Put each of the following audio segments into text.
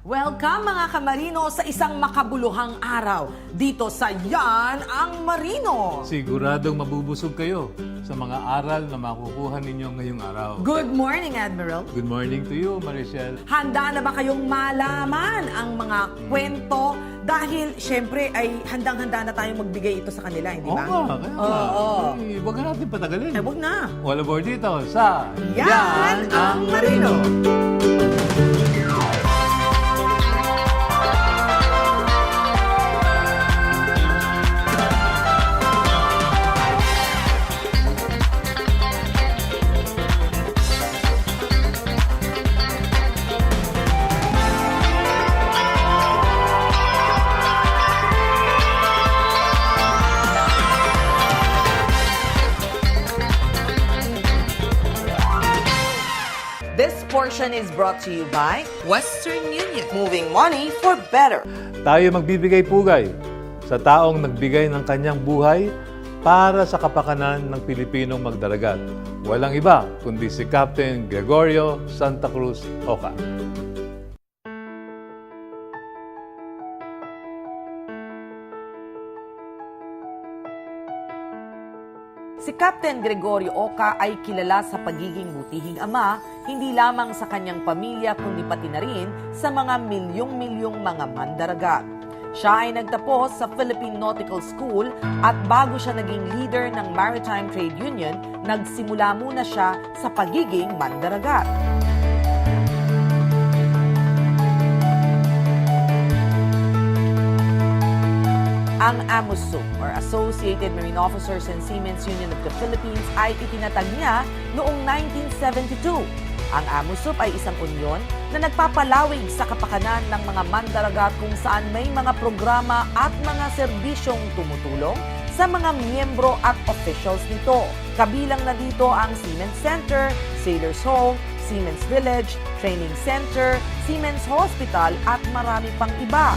Welcome mga kamarino sa isang makabuluhang araw dito sa Yan ang Marino. Siguradong mabubusog kayo sa mga aral na makukuha ninyo ngayong araw. Good morning, Admiral. Good morning to you, Marichelle. Handa na ba kayong malaman ang mga kwento? Dahil, syempre, ay handang-handa na tayong magbigay ito sa kanila, hindi Oo ba? nga, kaya nga. Oo. Eh, Huwag na natin patagalin. Eh, wag na. All aboard dito sa Yan ang Marino. Portion is brought to you by Western Union. Moving money for better. Tayo magbibigay pugay sa taong nagbigay ng kanyang buhay para sa kapakanan ng Pilipinong magdalagat. Walang iba kundi si Captain Gregorio Santa Cruz Oca. Si Captain Gregorio Oca ay kilala sa pagiging butihing ama, hindi lamang sa kanyang pamilya kundi pati na rin sa mga milyong-milyong mga mandaragat. Siya ay nagtapos sa Philippine Nautical School at bago siya naging leader ng Maritime Trade Union, nagsimula muna siya sa pagiging mandaragat. Ang AMUSUP or Associated Marine Officers and Seamen's Union of the Philippines ay itinatag niya noong 1972. Ang AMUSUP ay isang unyon na nagpapalawig sa kapakanan ng mga mandaragat kung saan may mga programa at mga serbisyong tumutulong sa mga miyembro at officials nito. Kabilang na dito ang Seamen's Center, Sailors Home, Seamen's Village, Training Center, Seamen's Hospital at marami pang iba.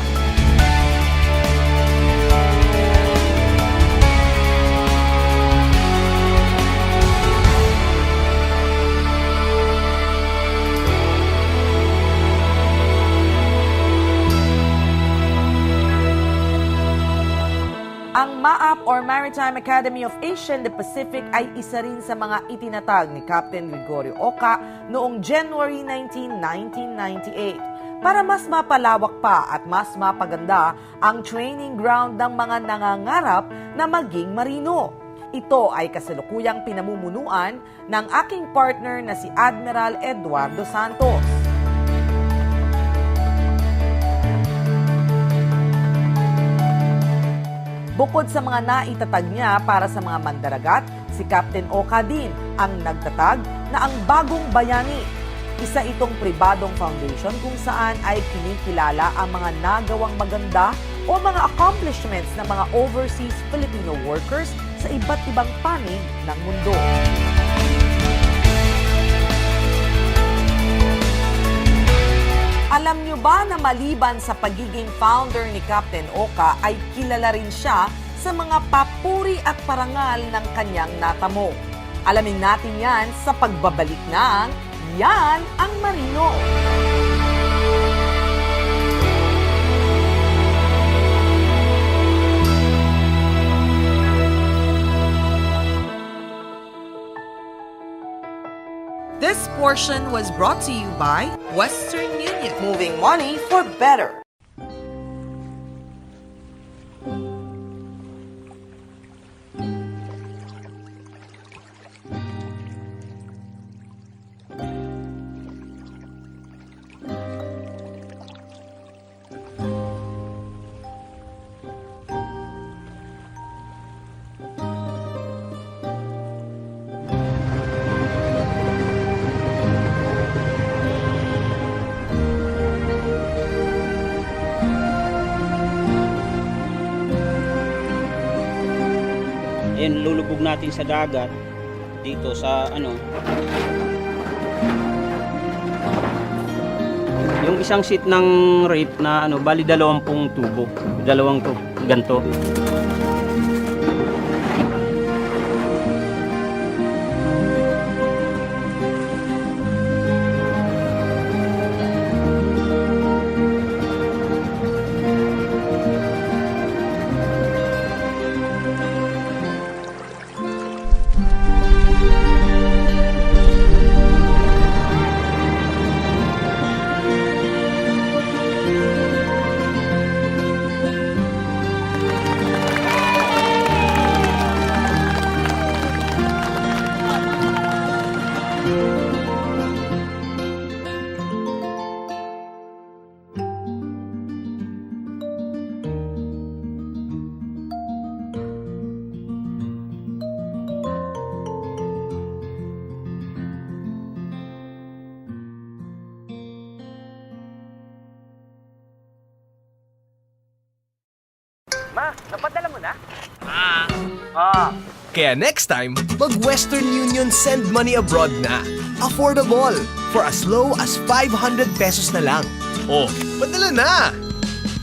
Maritime Academy of Asia and the Pacific ay isa rin sa mga itinatag ni Captain Gregorio Oca noong January 19, 1998 para mas mapalawak pa at mas mapaganda ang training ground ng mga nangangarap na maging marino. Ito ay kasalukuyang pinamumunuan ng aking partner na si Admiral Eduardo Santos. Bukod sa mga naitatag niya para sa mga mandaragat, si Captain Oka din ang nagtatag na ang Bagong Bayani. Isa itong pribadong foundation kung saan ay kinikilala ang mga nagawang maganda o mga accomplishments ng mga overseas Filipino workers sa iba't ibang panig ng mundo. Alam nyo ba na maliban sa pagiging founder ni Captain Oka ay kilala rin siya sa mga papuri at parangal ng kanyang natamo? Alamin natin yan sa pagbabalik ng Yan ang Marino. This portion was brought to you by Western Union. Moving money for better. Natin sa dagat dito sa ano yung isang seat ng rape na ano bali dalawampung tubo dalawang to ganto Kaya next time, mag-Western Union send money abroad na. Affordable for as low as 500 pesos na lang. Oh, padala na!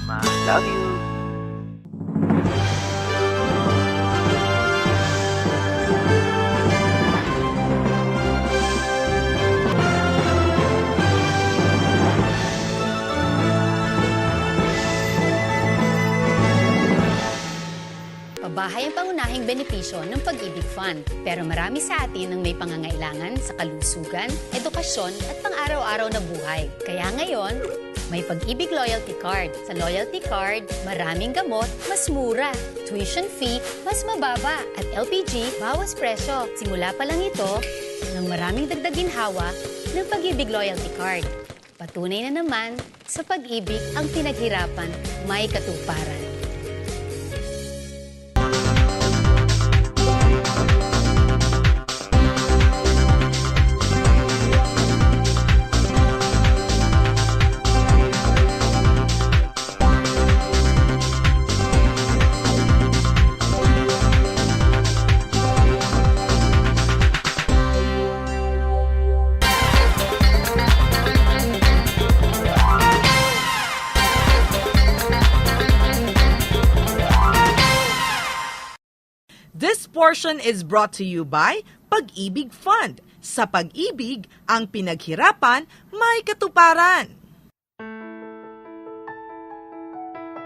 Ma, love you. Pabahay ang pangunahing benepisyo ng Pag-ibig Fund. Pero marami sa atin ang may pangangailangan sa kalusugan, edukasyon at pang-araw-araw na buhay. Kaya ngayon, may Pag-ibig Loyalty Card. Sa Loyalty Card, maraming gamot, mas mura. Tuition fee, mas mababa. At LPG, bawas presyo. Simula pa lang ito ng maraming dagdag ginhawa ng Pag-ibig Loyalty Card. Patunay na naman, sa pag-ibig ang pinaghirapan may katuparan. Portion is brought to you by Pag-ibig Fund. Sa pag-ibig, ang pinaghirapan may katuparan.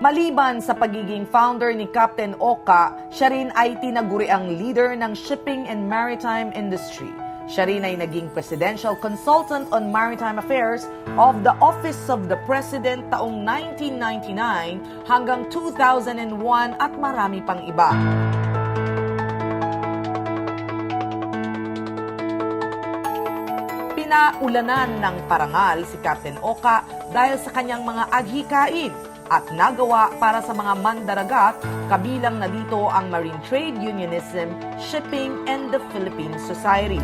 Maliban sa pagiging founder ni Captain Oka, siya rin ay tinaguri ang leader ng shipping and maritime industry. Siya rin ay naging Presidential Consultant on Maritime Affairs of the Office of the President taong 1999 hanggang 2001 at marami pang iba. Pinaulanan ng parangal si Captain Oka dahil sa kanyang mga adhikain at nagawa para sa mga mandaragat kabilang na dito ang Marine Trade Unionism, Shipping, and the Philippine Society.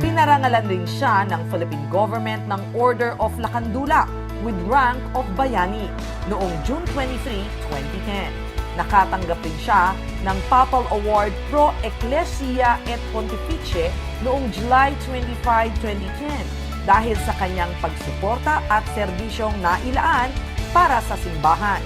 Pinarangalan rin siya ng Philippine government ng Order of Lakandula with rank of Bayani noong June 23, 2010. Nakatanggap rin siya ng Papal Award Pro Ecclesia et Pontificie noong July 25, 2010 dahil sa kanyang pagsuporta at serbisyong nailaan para sa simbahan.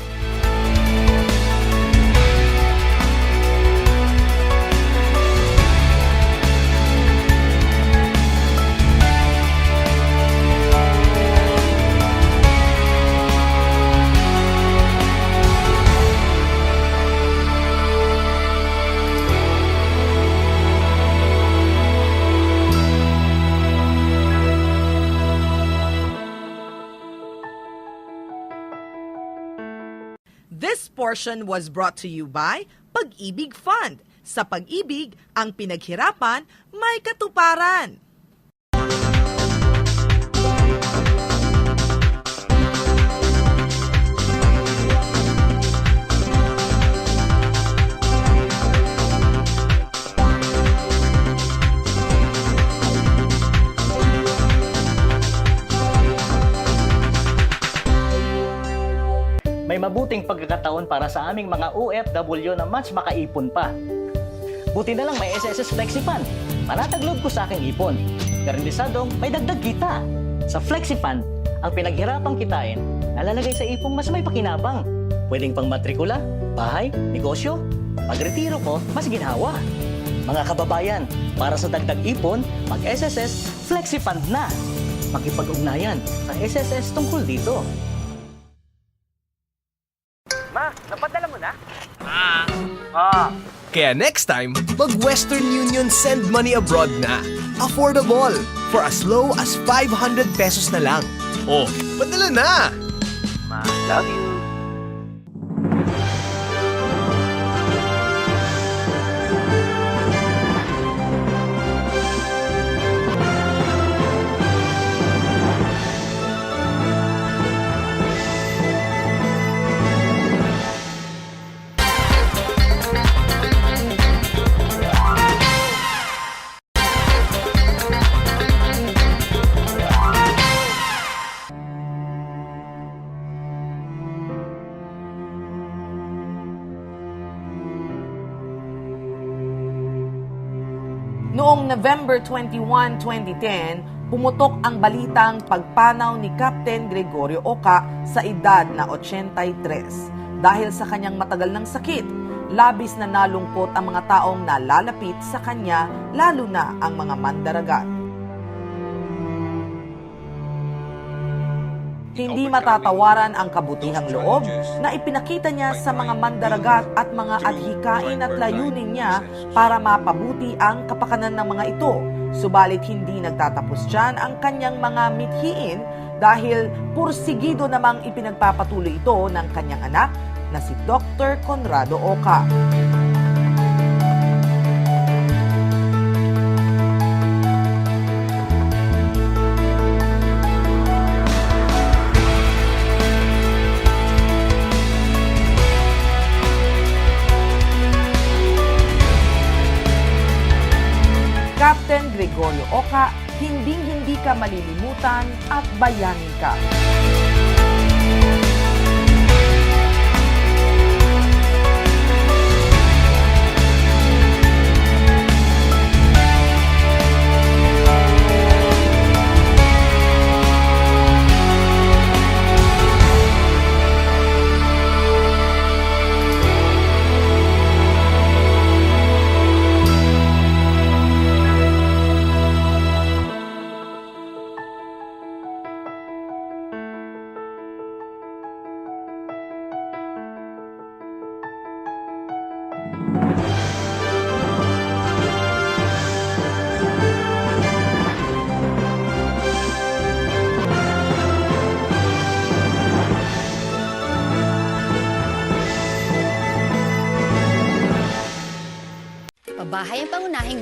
Portion was brought to you by Pag-ibig Fund. Sa pag-ibig, ang pinaghirapan may katuparan. Pagkakataon para sa aming mga OFW na mas makaipon pa. Buti na lang may SSS FlexiFund. Manatagloob ko sa aking ipon. Garantisadong may dagdag kita. Sa FlexiFund, ang pinaghirapang kitain nalalagay sa ipong mas may pakinabang. Pwedeng pang matrikula, bahay, negosyo. Pagretiro ko, mas ginhawa. Mga kababayan, para sa dagdag ipon, mag-SSS FlexiFund na. Makipag-ugnayan sa SSS tungkol dito. Kaya next time, mag-Western Union send money abroad na. Affordable for as low as 500 pesos na lang. Oh, padala na! Ma, love you. November 21, 2010, pumutok ang balitang pagpanaw ni Captain Gregorio Oca sa edad na 83. Dahil sa kanyang matagal ng sakit, labis na nalungkot ang mga taong nalalapit sa kanya, lalo na ang mga mandaragat. Hindi matatawaran ang kabutihang loob na ipinakita niya sa mga mandaragat at mga adhikain at layunin niya para mapabuti ang kapakanan ng mga ito. Subalit hindi nagtatapos dyan ang kanyang mga mithiin dahil pursigido namang ipinagpapatuloy ito ng kanyang anak na si Dr. Conrado Oca. Malilimutan at bayanin ka.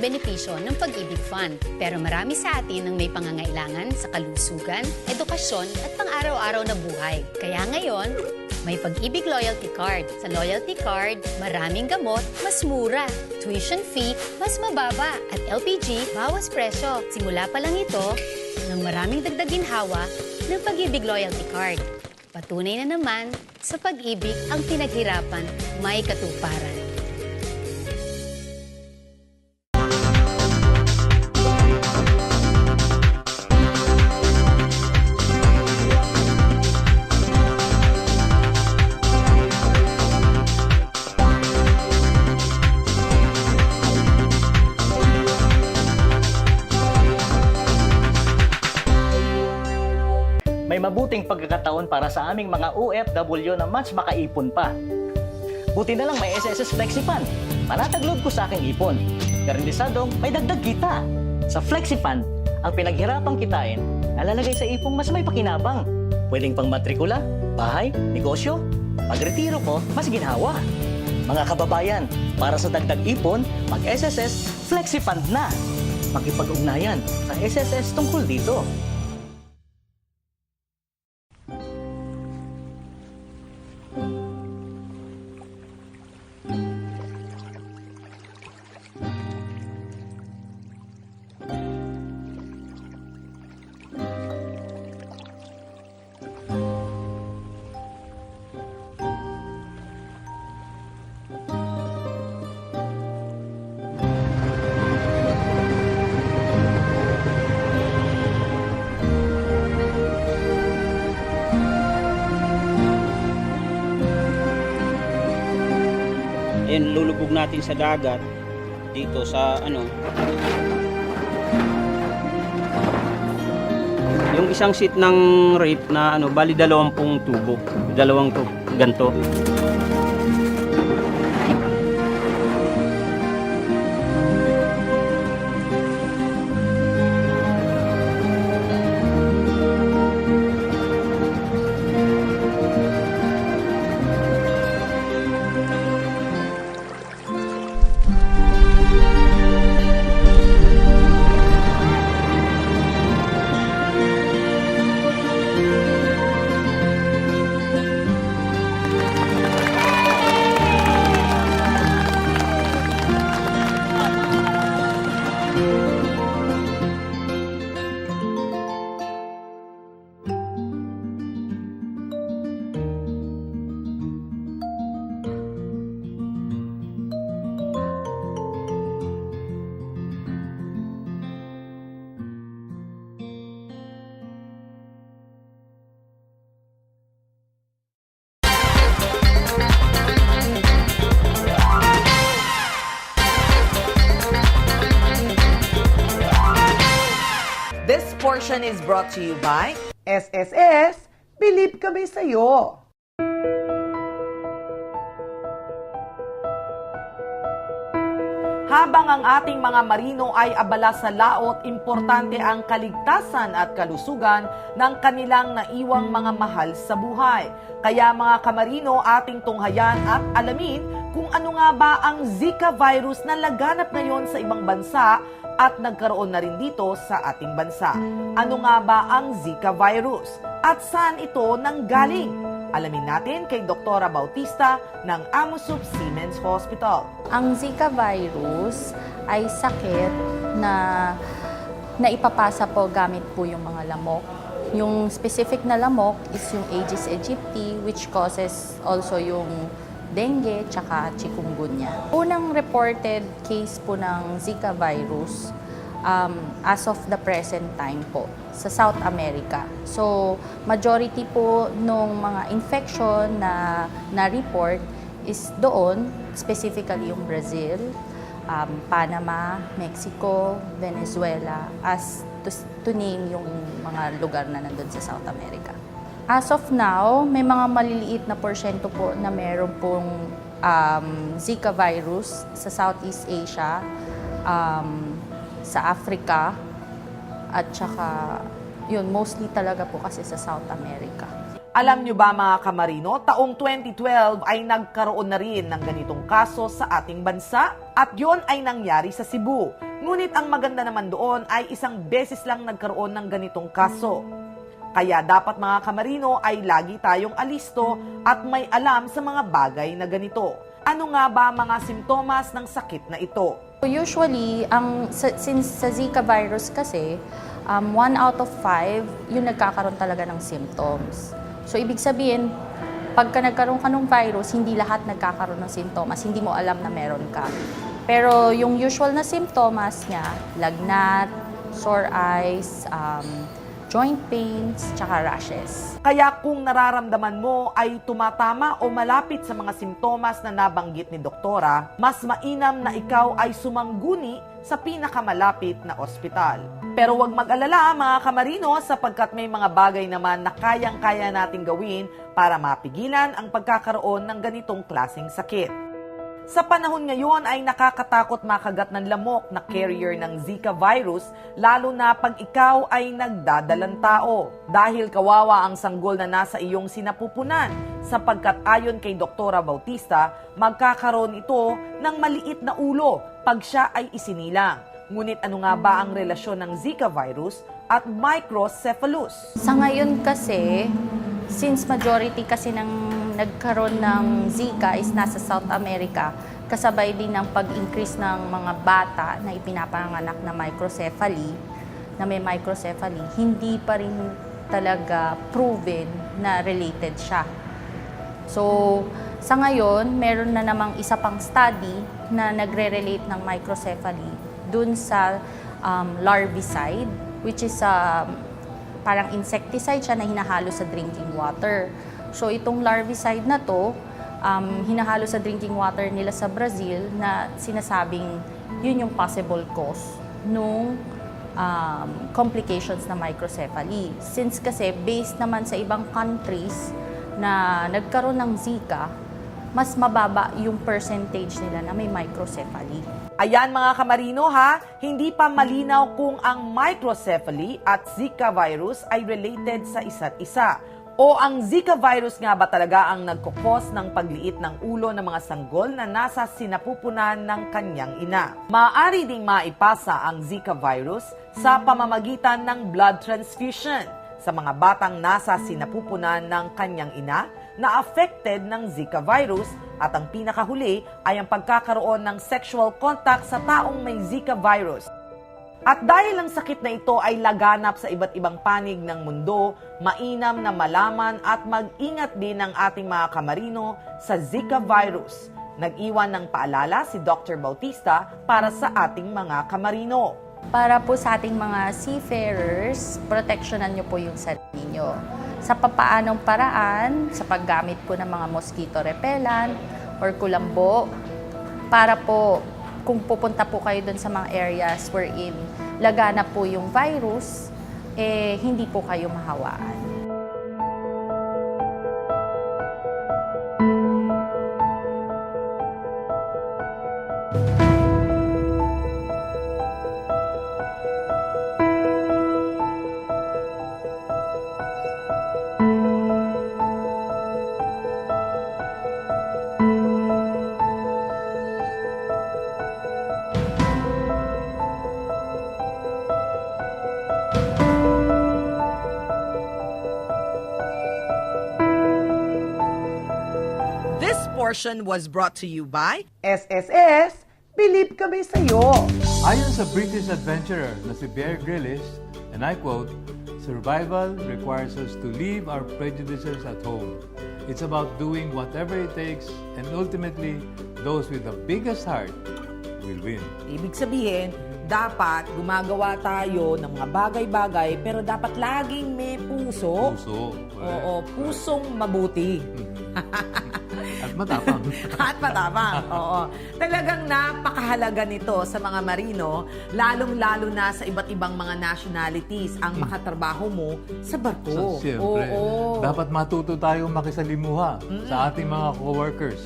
Benepisyo ng Pag-ibig Fund. Pero marami sa atin ang may pangangailangan sa kalusugan, edukasyon at pang-araw-araw na buhay. Kaya ngayon, may Pag-ibig Loyalty Card. Sa Loyalty Card, maraming gamot, mas mura. Tuition fee, mas mababa. At LPG, bawas presyo. Simula pa lang ito ng maraming dagdag ginhawa ng Pag-ibig Loyalty Card. Patunay na naman, sa pag-ibig ang pinaghirapan may katuparan. Pagkakataon para sa aming mga OFW na mas makaipon pa. Buti na lang may SSS FlexiFund. Panataglob ko sa aking ipon. Garantisadong may dagdag kita. Sa FlexiFund, ang pinaghirapang kitain, nalalagay sa ipong mas may pakinabang. Pwedeng pang matrikula, bahay, negosyo. Pagretiro ko, mas ginhawa. Mga kababayan, para sa dagdag ipon, mag-SSS FlexiFund na. Makipag-ugnayan sa SSS tungkol dito. Ayan, lulubog natin sa dagat dito sa ano. Yung isang seat ng rape na ano, bali dalawampung tubo. Dalawang to, ganto. Portion is brought to you by SSS. Believe kami sa'yo. Habang ang ating mga marino ay abala sa laot, importante ang kaligtasan at kalusugan ng kanilang naiwang mga mahal sa buhay. Kaya mga kamarino, ating tunghayan at alamin kung ano nga ba ang Zika virus na laganap ngayon sa ibang bansa at nagkaroon na rin dito sa ating bansa. Ano nga ba ang Zika virus? At saan ito nanggaling? Alamin natin kay Doktora Bautista ng Amosup Siemens Hospital. Ang Zika virus ay sakit na naipapasa po gamit po yung mga lamok. Yung specific na lamok is yung Aedes aegypti which causes also yung dengue tsaka chikungunya. Unang reported case po ng Zika virus um, as of the present time po sa South America. So, majority po nung mga infection na na-report is doon, specifically yung Brazil, um, Panama, Mexico, Venezuela, as to, to name yung mga lugar na nandun sa South America. As of now, may mga maliliit na porsyento po na meron pong um, Zika virus sa Southeast Asia, um, sa Africa, at saka yun, mostly talaga po kasi sa South America. Alam nyo ba mga kamarino, taong 2012 ay nagkaroon na rin ng ganitong kaso sa ating bansa at yon ay nangyari sa Cebu. Ngunit ang maganda naman doon ay isang beses lang nagkaroon ng ganitong kaso. Kaya dapat mga kamarino ay lagi tayong alisto at may alam sa mga bagay na ganito. Ano nga ba mga simptomas ng sakit na ito? Usually, ang, since sa Zika virus kasi, um, one out of five, yung nagkakaroon talaga ng symptoms. So, ibig sabihin, pagka nagkaroon ka ng virus, hindi lahat nagkakaroon ng symptoms. Hindi mo alam na meron ka. Pero yung usual na symptoms niya, lagnat, sore eyes, um, joint pains, tsaka rashes. Kaya kung nararamdaman mo ay tumatama o malapit sa mga simptomas na nabanggit ni doktora, mas mainam na ikaw ay sumangguni sa pinakamalapit na ospital. Pero huwag mag-alala mga kamarino sapagkat may mga bagay naman na kayang-kaya nating gawin para mapigilan ang pagkakaroon ng ganitong klasing sakit. Sa panahon ngayon ay nakakatakot makagat ng lamok na carrier ng Zika virus lalo na pag ikaw ay nagdadalang tao dahil kawawa ang sanggol na nasa iyong sinapupunan sapagkat ayon kay Doktora Bautista magkakaroon ito ng maliit na ulo pag siya ay isinilang. Ngunit ano nga ba ang relasyon ng Zika virus at microcephalus? Sa ngayon kasi, since majority kasi ng nagkaroon ng Zika is nasa South America, kasabay din ng pag-increase ng mga bata na ipinapanganak na microcephaly, na may microcephaly, hindi pa rin talaga proven na related siya. So, sa ngayon, meron na namang isa pang study na nagre-relate ng microcephaly dun sa um, larvicide, which is um, parang insecticide siya na hinahalo sa drinking water. So, itong larvicide na to, um, hinahalo sa drinking water nila sa Brazil na sinasabing yun yung possible cause nung um, complications na microcephaly. Since kasi based naman sa ibang countries na nagkaroon ng Zika, mas mababa yung percentage nila na may microcephaly. Ayan mga kamarino ha, hindi pa malinaw kung ang microcephaly at Zika virus ay related sa isa't isa. O ang Zika virus nga ba talaga ang nagkukos ng pagliit ng ulo ng mga sanggol na nasa sinapupunan ng kanyang ina? Maaari ding maipasa ang Zika virus sa pamamagitan ng blood transfusion sa mga batang nasa sinapupunan ng kanyang ina na affected ng Zika virus at ang pinakahuli ay ang pagkakaroon ng sexual contact sa taong may Zika virus. At dahil ang sakit na ito ay laganap sa iba't ibang panig ng mundo, mainam na malaman at mag-ingat din ang ating mga kamarino sa Zika virus. Nag-iwan ng paalala si Dr. Bautista para sa ating mga kamarino. Para po sa ating mga seafarers, proteksyonan nyo po yung sarili nyo. Sa papaanong paraan, sa paggamit po ng mga mosquito repellent or kulambo, para po kung pupunta po kayo dun sa mga areas wherein lagana po yung virus, eh hindi po kayo mahawaan. Portion was brought to you by SSS, believe kami sa'yo. Ayon sa British adventurer na si Bear Grylls, and I quote, Survival requires us to leave our prejudices at home. It's about doing whatever it takes and ultimately, those with the biggest heart will win. Ibig sabihin, dapat gumagawa tayo ng mga bagay-bagay pero dapat laging may puso. Puso. Oo, pusong mabuti. At matapang. At matapang. Oo. Talagang napakahalaga nito sa mga marino, lalong-lalo na sa iba't ibang mga nationalities ang makatrabaho mo sa barko. So, siyempre, Oo. dapat matuto tayong makisalimuha sa ating mga coworkers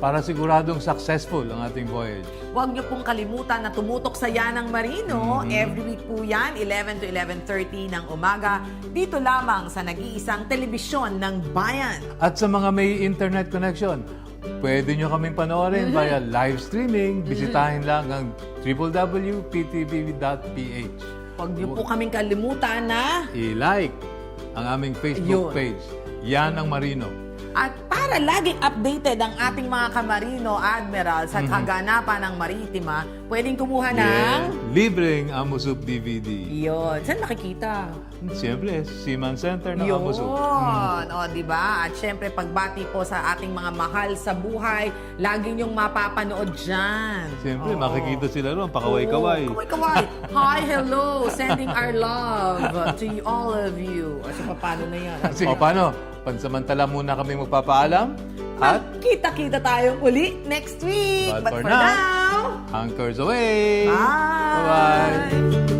para siguradong successful ang ating voyage. Huwag niyo pong kalimutan na tumutok sa Yanang Marino. Every week po yan, 11 to 11.30 ng umaga. Dito lamang sa nag-iisang telebisyon ng bayan. At sa mga may internet connection, pwede nyo kaming panoorin via live streaming. Bisitahin lang ang www.ptv.ph. Huwag niyo po kaming kalimutan na I-like ang aming Facebook Yun. page. Yan ang Marino. At para laging updated ang ating mga kamarino admiral sa kaganapan ng maritima, pwedeng kumuha ng... Yeah. Libreng Amusup DVD. Yun. Saan makikita? Siyempre, Seaman Center ng Yun. Amusup. O, di ba? At syempre, pagbati po sa ating mga mahal sa buhay, lagi niyong mapapanood dyan. Siyempre, Oo. makikita sila ron, pakaway-kaway. Oo, Kaway-kaway. Hi, hello. Sending our love to all of you. O, so, paano na yan? O paano? Pansamantala muna kami magpapaalam. At Kita-kita tayong uli next week. But But, for for now, now anchors away! Bye! Bye-bye!